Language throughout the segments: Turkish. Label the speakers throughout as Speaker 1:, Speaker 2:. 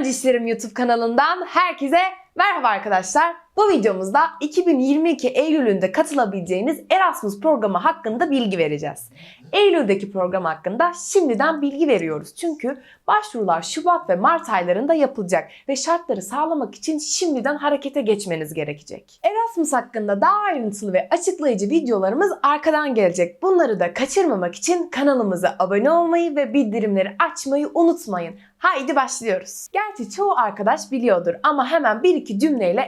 Speaker 1: Öğrenci İşlerim YouTube kanalından herkese merhaba arkadaşlar. Bu videomuzda 2022 Eylül'ünde katılabileceğiniz Erasmus programı hakkında bilgi vereceğiz. Eylül'deki program hakkında şimdiden bilgi veriyoruz. Çünkü başvurular Şubat ve Mart aylarında yapılacak ve şartları sağlamak için şimdiden harekete geçmeniz gerekecek. Erasmus hakkında daha ayrıntılı ve açıklayıcı videolarımız arkadan gelecek. Bunları da kaçırmamak için kanalımıza abone olmayı ve bildirimleri açmayı unutmayın. Haydi başlıyoruz. Gerçi çoğu arkadaş biliyordur ama hemen bir iki cümleyle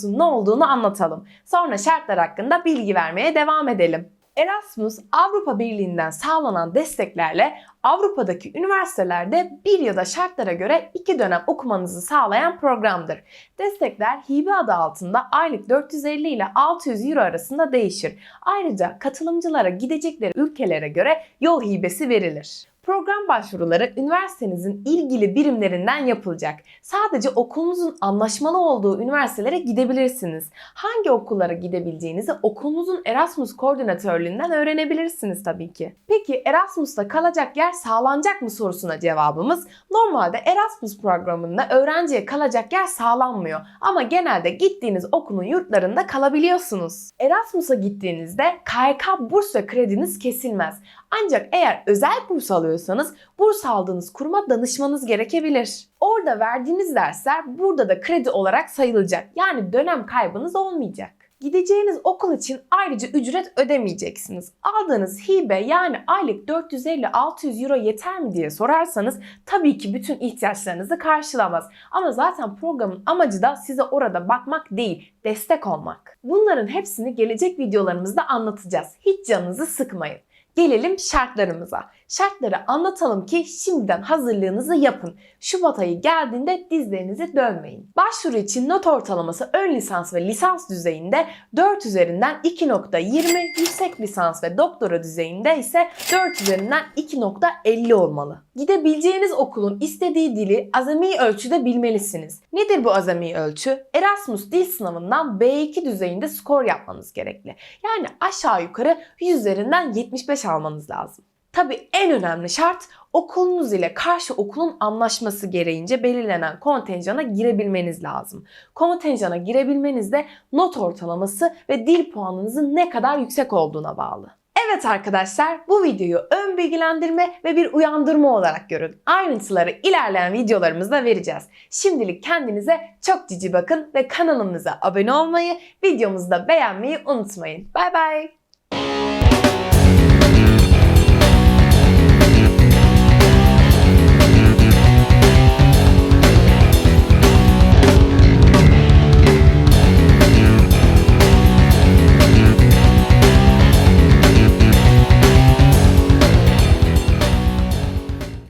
Speaker 1: Erasmus'un ne olduğunu anlatalım. Sonra şartlar hakkında bilgi vermeye devam edelim. Erasmus, Avrupa Birliği'nden sağlanan desteklerle Avrupa'daki üniversitelerde bir ya da şartlara göre iki dönem okumanızı sağlayan programdır. Destekler hibe adı altında aylık 450 ile 600 euro arasında değişir. Ayrıca katılımcılara gidecekleri ülkelere göre yol hibesi verilir. Program başvuruları üniversitenizin ilgili birimlerinden yapılacak. Sadece okulunuzun anlaşmalı olduğu üniversitelere gidebilirsiniz. Hangi okullara gidebileceğinizi okulunuzun Erasmus koordinatörlüğünden öğrenebilirsiniz tabii ki. Peki Erasmus'ta kalacak yer sağlanacak mı sorusuna cevabımız normalde Erasmus programında öğrenciye kalacak yer sağlanmıyor ama genelde gittiğiniz okulun yurtlarında kalabiliyorsunuz. Erasmus'a gittiğinizde KYK burs ve krediniz kesilmez. Ancak eğer özel burs alıyorsanız burs aldığınız kuruma danışmanız gerekebilir. Orada verdiğiniz dersler burada da kredi olarak sayılacak. Yani dönem kaybınız olmayacak. Gideceğiniz okul için ayrıca ücret ödemeyeceksiniz. Aldığınız hibe yani aylık 450-600 euro yeter mi diye sorarsanız tabii ki bütün ihtiyaçlarınızı karşılamaz. Ama zaten programın amacı da size orada bakmak değil, destek olmak. Bunların hepsini gelecek videolarımızda anlatacağız. Hiç canınızı sıkmayın. Gelelim şartlarımıza. Şartları anlatalım ki şimdiden hazırlığınızı yapın. Şubat ayı geldiğinde dizlerinizi dönmeyin. Başvuru için not ortalaması ön lisans ve lisans düzeyinde 4 üzerinden 2.20, yüksek lisans ve doktora düzeyinde ise 4 üzerinden 2.50 olmalı. Gidebileceğiniz okulun istediği dili azami ölçüde bilmelisiniz. Nedir bu azami ölçü? Erasmus dil sınavından B2 düzeyinde skor yapmanız gerekli. Yani aşağı yukarı 100 üzerinden 75 almanız lazım. Tabii en önemli şart okulunuz ile karşı okulun anlaşması gereğince belirlenen kontenjana girebilmeniz lazım. Kontenjana girebilmeniz de not ortalaması ve dil puanınızın ne kadar yüksek olduğuna bağlı. Evet arkadaşlar bu videoyu ön bilgilendirme ve bir uyandırma olarak görün. Ayrıntıları ilerleyen videolarımızda vereceğiz. Şimdilik kendinize çok cici bakın ve kanalımıza abone olmayı, videomuzu da beğenmeyi unutmayın. Bay bay.